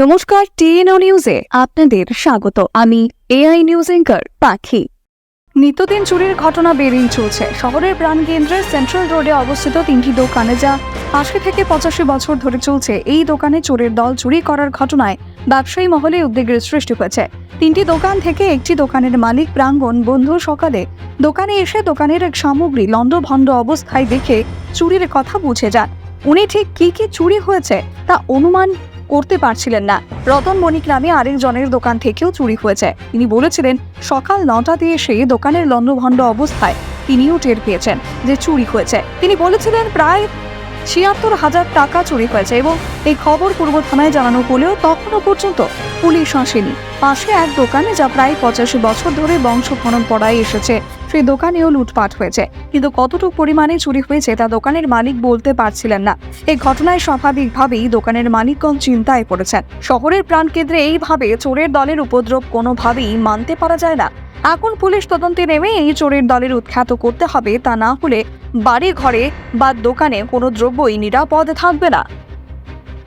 নমস্কার, টিএনও নিউজে আপনাদের স্বাগত। আমি এআই নিউজ এঙ্কার পাখি। নিত্যদিন চুরির ঘটনা বেড়েই চলছে। শহরের প্রাণকেন্দ্রে সেন্ট্রাল রোডে অবস্থিত তিনটি দোকানে যা আশি থেকে পঁচাশি বছর ধরে চলছে, এই দোকানে চোরের দল চুরি করার ঘটনায় ব্যবসায়ী মহলে উদ্বেগের সৃষ্টি হয়েছে। তিনটি দোকান থেকে একটি দোকানের মালিক প্রাঙ্গণ বন্ধু সকালে দোকানে এসে দোকানের এক সামগ্রী লণ্ডভণ্ড অবস্থায় দেখে চুরির কথা বুঝে যান। উনি ঠিক কি কি চুরি হয়েছে তা অনুমান করতে পারছিলেন না। রতন মণিক নামে আরেকজনের দোকান থেকেও চুরি হয়েছে। তিনি বলেছিলেন, সকাল নটা দিয়ে এসে দোকানের লন্ডভণ্ড অবস্থায় তিনিও টের পেয়েছেন যে চুরি হয়েছে। তিনি বলেছিলেন, প্রায় ছিয়াত্তর হাজার টাকা চুরি হয়েছে এবং এই খবর পূর্ব থানায় জানানো হলেও তখনও পর্যন্ত পুলিশ আসেনি। পাশে এক দোকানে যা প্রায় পঁচাশি বছর ধরে বংশ পড়ায় এসেছে। সেই দোকানেও লুটপাট হয়েছে। কিন্তু কতটুকু পরিমাণে চুরি হয়েছে তা দোকানের মালিক বলতে পারছিলেন না। এই ঘটনায় স্বাভাবিকভাবেই দোকানের মালিকগণ চিন্তায় পড়েছেন। শহরের প্রাণকেন্দ্রে এইভাবে চোরের দলের উপদ্রব কোনোভাবেই মানতে পারা যায় না। এখন পুলিশ তদন্তে নেমে এই চোরের দলের উৎখ্যাত করতে হবে তা না হলে বাড়ি ঘরে বা দোকানে কোনো দ্রব্যই নিরাপদ থাকবে না।